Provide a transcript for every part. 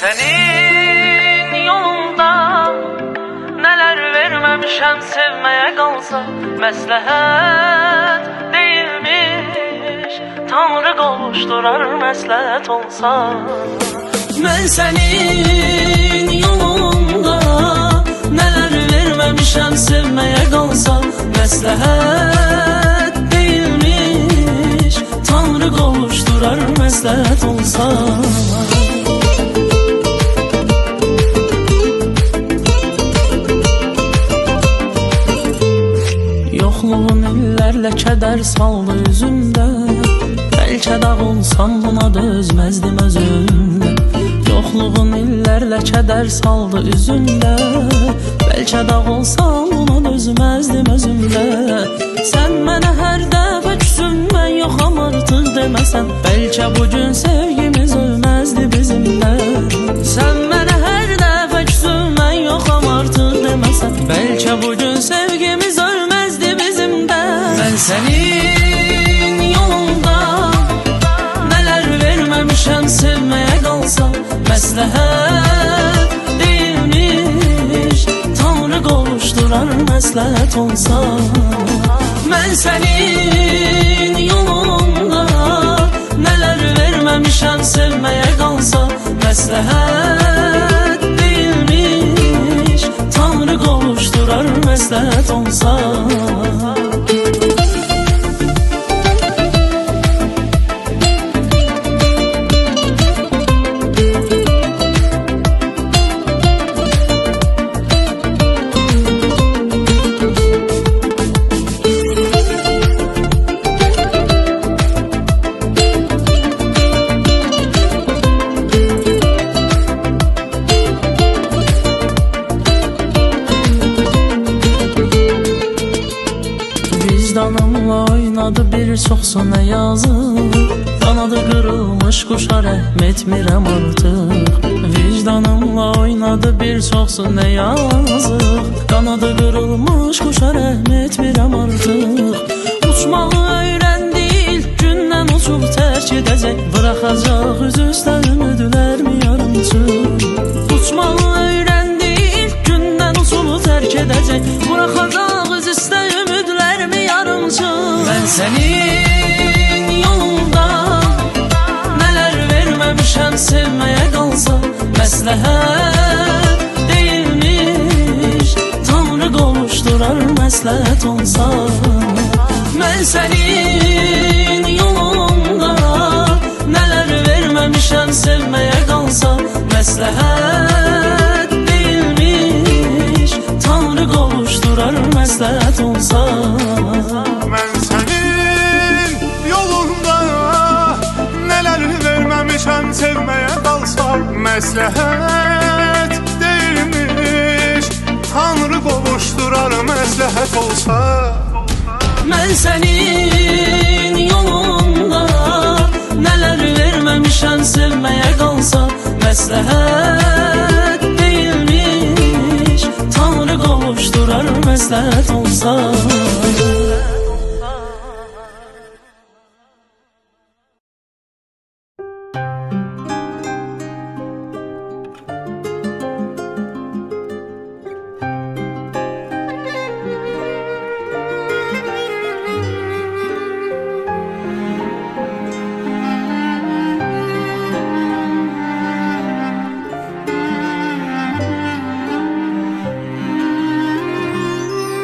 senin yolunda Neler vermemişem sevmeye kalsa Məsləhət değilmiş. Tanrı qovuşdurar məsləhət olsa. Mən sənin yolunda Neler vermemişem sevmeye kalsa Məsləhət değilmiş. Tanrı qovuşdurar məsləhət olsa kədər saldı üzümdə Bəlkə dağılsam buna dözməzdim özümdə Yoxluğun illərlə kədər saldı üzümdə Bəlkə dağılsam buna dözməzdim özümdə Sən mənə hər dəfə küsüm mən yoxam artıq deməsən Bəlkə bugün sevgimiz ölməzdi bizimlə Sən məsləhət olsa Mən sənin yolunda Nələr verməmişəm sevməyə qalsa Məsləhət değilmiş Tanrı qovuşdurar məsləhət olsa çoxsu nə yazıq Qanadı qırılmış quşa rəhm etmirəm artıq Vicdanımla oynadı bir çoxsu nə yazıq Qanadı qırılmış quşa rəhm etmirəm artıq Uçmağı öyrəndi ilk gündən uçub tərk edəcək Bıraxacaq üz üstə Məsləhət değilmiş Tanrı qovuşdurar məsləhət olsa. Mən sənin yolunda Nələr verməmişəm sevməyə qalsa Məsləhət değilmiş Tanrı qovuşdurar məsləhət olsa. Ben senin yolunda Neler vermemişem sevmeye kalsam Meslehet değilmiş. Tanrı kovuşturar meslehet olsa. Mən sənin yolunda Nələr verməmişəm sevməyə qalsa Məsləhət değilmiş. Tanrı qovuşdurar məsləhət olsa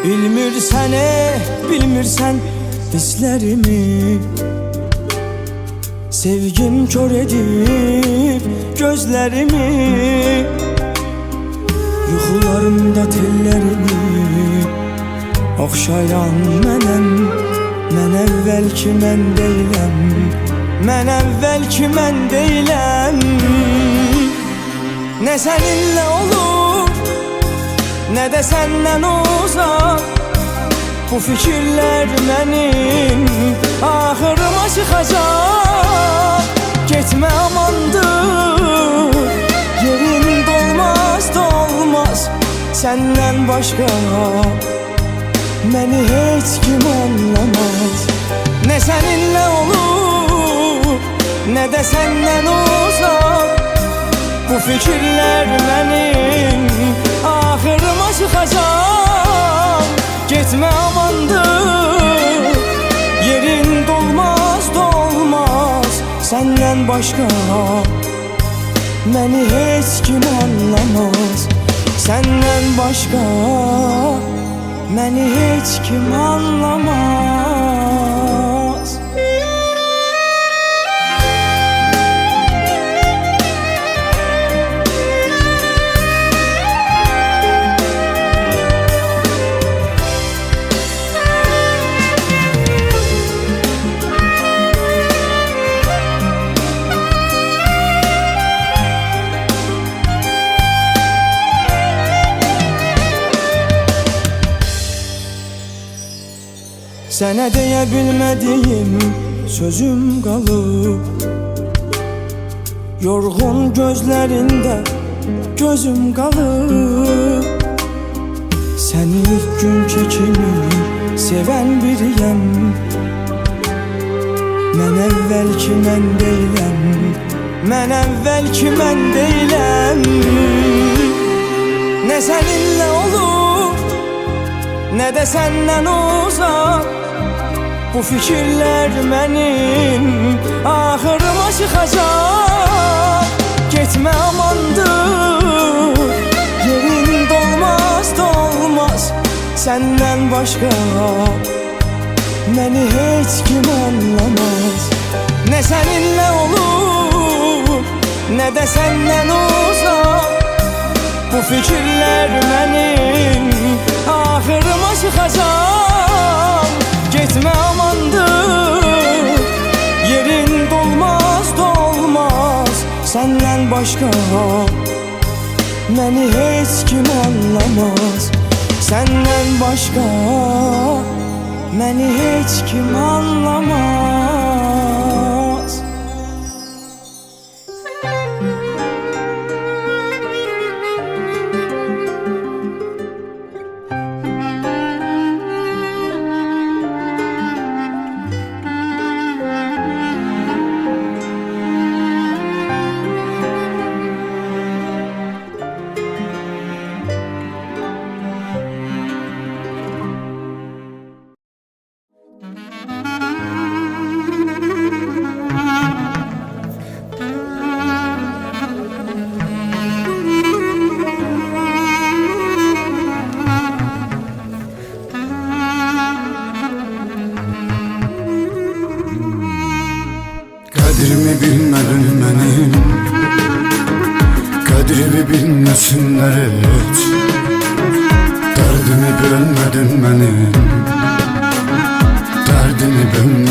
Bilmirsən, eh, bilmirsən hislərimi Sevgim kör edib gözlərimi Yuxularımda tellərimi Oxşayan mənəm Mən əvvəlki mən deyiləm Mən əvvəlki mən deyiləm Nə səninlə olur Ne de senden uzak. Bu fikirler benim. Ahırıma çıkacak. Gitme amandır. Yerin dolmaz dolmaz. Senden başka. Beni hiç kim anlamaz. Ne seninle olur Ne de senden uzak. Bu fikirler mənim Çıxacaq Getmə amandır. Yerin dolmaz dolmaz. Səndən başqa Məni heç kim anlamaz. Səndən başqa Məni heç kim anlamaz Sənə deyə sözüm qalıb Yorğun gözlərində gözüm qalıb Səni ilk günkü kimi sevən biriyəm Mən əvvəlki mən deyiləm Mən əvvəlki mən deyiləm Nə səninlə olur Nə də səndən uzaq Bu fikirlər mənim Axırıma çıxacaq Getmə amandır. Yerin dolmaz dolmaz. Səndən başqa Məni heç kim anlamaz. Nə səninlə olur Nə də səndən uzaq Bu fikirlər mənim Axırıma çıxacaq Başqa Məni heç kim anlamaz. Səndən başqa Məni heç kim anlamaz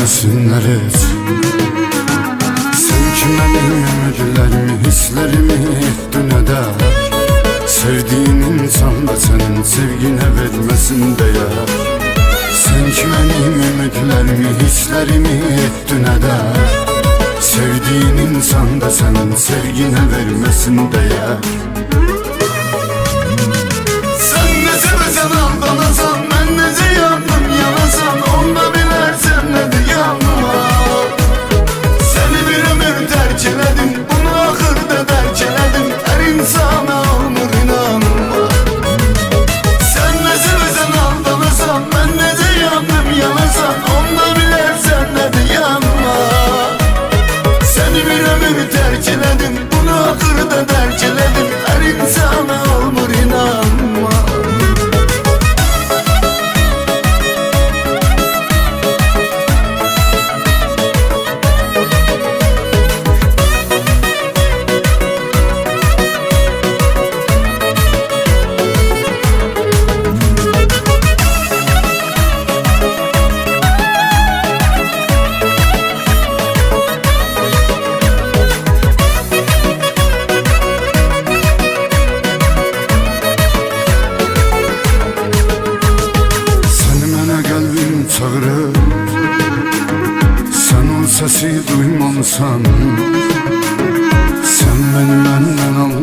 bilmesinler hiç Sen ki benim ümitlerimi, hislerimi ettin eder Sevdiğin insan da senin sevgine vermesin değer. Sen ki benim ümitlerimi, hislerimi ettin eder Sevdiğin insan da senin sevgine vermesin değer. Sen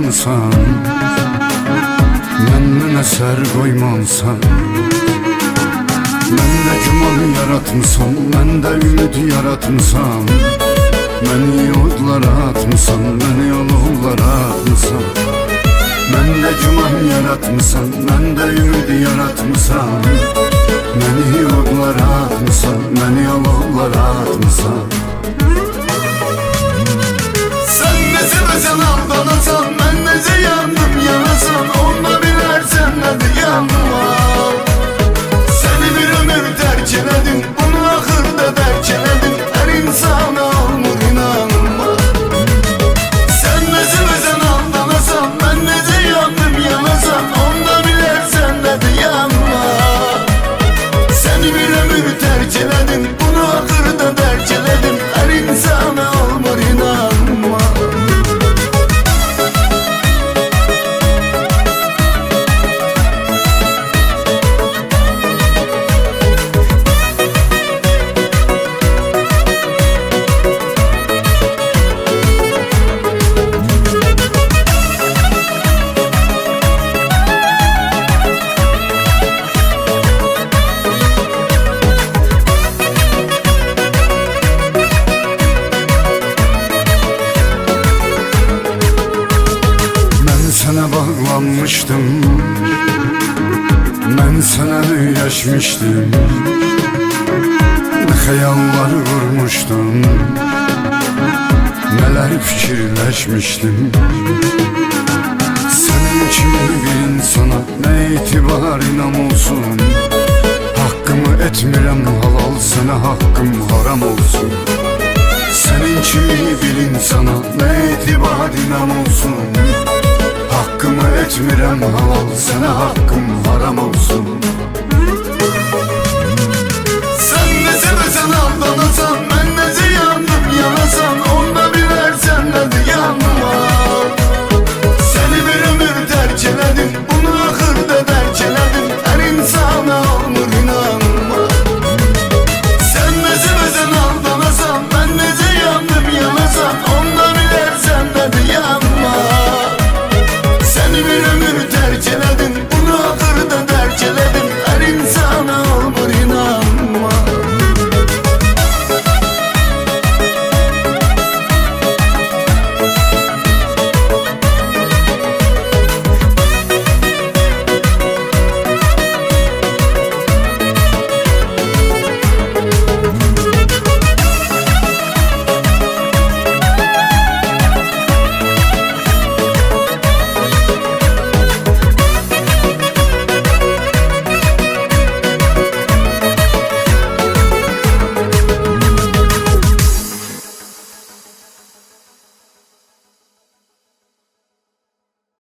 məndən almısan Məndən əsər qoymamısan Məndə güman yaratmısan Məndə ümid yaratmısan Məni yollara atmısan Beni yollara atmısan Mən də güman yaratmısan Mən də ümid yaratmısan Məni yollara atmısan Məni yollara atmısan Ne hayallar kurmuştum Neler fikirleşmiştim. Senin kimi bir insana ne itibar inam olsun. Hakkımı etmirem halal sana hakkım haram olsun. Senin kimi bir insana ne itibar inam olsun. Hakkımı etmirem halal sana hakkım haram olsun